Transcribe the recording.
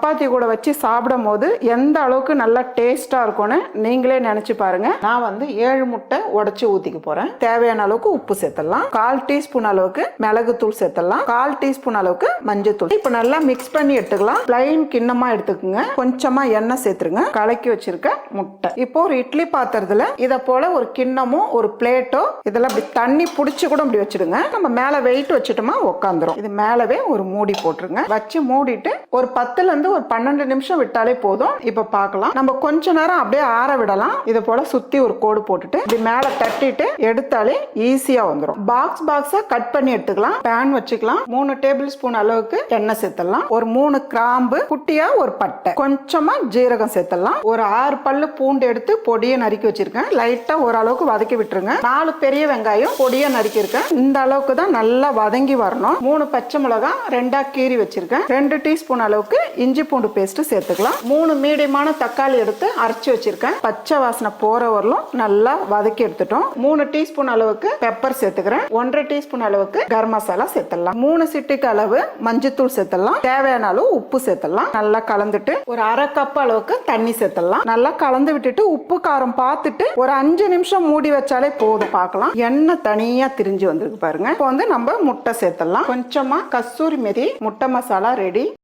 சப்பாத்தி கூட வச்சு சாப்பிடும் போது எந்த அளவுக்கு நல்லா டேஸ்டா இருக்கும்னு நீங்களே நினைச்சு பாருங்க. நான் வந்து ஏழு முட்டை உடச்சி ஊத்திக்க போறேன். தேவையான அளவுக்கு உப்பு சேர்த்தலாம் கால் டீஸ்பூன் அளவுக்கு மிளகுத்தூள் சேர்த்தலாம் கால் டீஸ்பூன் அளவுக்கு மஞ்சத்தூள் இப்போ நல்லா மிக்ஸ் பண்ணி எடுத்துக்கலாம். பிளைன் கிண்ணமா எடுத்துக்கோங்க. கொஞ்சமா எண்ணெய் சேர்த்துருங்க. கலக்கி வச்சிருக்க முட்டை. இப்போ ஒரு இட்லி பாத்திரத்துல இத போல ஒரு கிண்ணமோ ஒரு பிளேட்டோ இதெல்லாம் இப்படி தண்ணி புடிச்சு கூட இப்படி வச்சுடுங்க. நம்ம மேல வெயிட் வச்சுட்டோமா உட்காந்துரும் இது மேலவே ஒரு மூடி போட்டுருங்க. வச்சு மூடிட்டு ஒரு பத்துல இருந்து ஒரு பன்னெண்டு நிமிஷம் விட்டாலே போதும். இப்ப பார்க்கலாம் நம்ம கொஞ்ச நேரம் அப்படியே ஆற விடலாம். இதை போல சுத்தி ஒரு கோடு போட்டுட்டு இது மேல தட்டிட்டு எடுத்தாலே ஈஸியா வந்துடும் பாக்ஸ் பாக்ஸா கட் பண்ணி எடுத்துக்கலாம். பேன் வச்சுக்கலாம். மூணு டேபிள் ஸ்பூன் அளவுக்கு எண்ணெய் சேர்த்தலாம் ஒரு மூணு கிராம்பு குட்டியா ஒரு பட்டை. கொஞ்சமா ஜீரகம் சேர்த்தலாம் ஒரு ஆறு பல்லு பூண்டு எடுத்து பொடியை நறுக்கி வச்சிருக்கேன். லைட்டா ஓரளவுக்கு வதக்கி விட்டுருங்க. நாலு பெரிய வெங்காயம் பொடியை நறுக்கி இருக்கேன். இந்த அளவுக்கு தான் நல்லா வதங்கி வரணும். மூணு பச்சை மிளகாய் ரெண்டா கீறி வச்சிருக்கேன். ரெண்டு டீஸ்பூன் அளவுக்கு இஞ்சி பூண்டு பேஸ்ட் சேர்த்துக்கலாம். மூணு மீடியமான தக்காளி எடுத்து அரைச்சி வச்சிருக்கேன். பச்சை வாசனை போற வரலும் நல்லா வதக்கி எடுத்துட்டோம். மூணு டீஸ்பூன் அளவுக்கு பெப்பர் சேர்த்துக்கிறேன். ஒன்றரை டீஸ்பூன் அளவுக்கு கரம் மசாலா சேர்த்துடலாம். மூணு சிட்டிக்கு அளவு மஞ்சத்தூள் சேர்த்துடலாம். தேவையான அளவு உப்பு சேர்த்துடலாம். நல்லா கலந்துட்டு ஒரு அரை கப் அளவுக்கு தண்ணி சேர்த்துடலாம். நல்லா கலந்து விட்டுட்டு உப்பு காரம் பார்த்துட்டு ஒரு அஞ்சு நிமிஷம் மூடி வச்சாலே போதும். பார்க்கலாம். எண்ணெய் தனியா திரிஞ்சு வந்திருக்கு பாருங்க. இப்போ வந்து நம்ம முட்டை சேர்த்துடலாம். கொஞ்சமா கஸ்தூரி மெதி முட்டை மசாலா ரெடி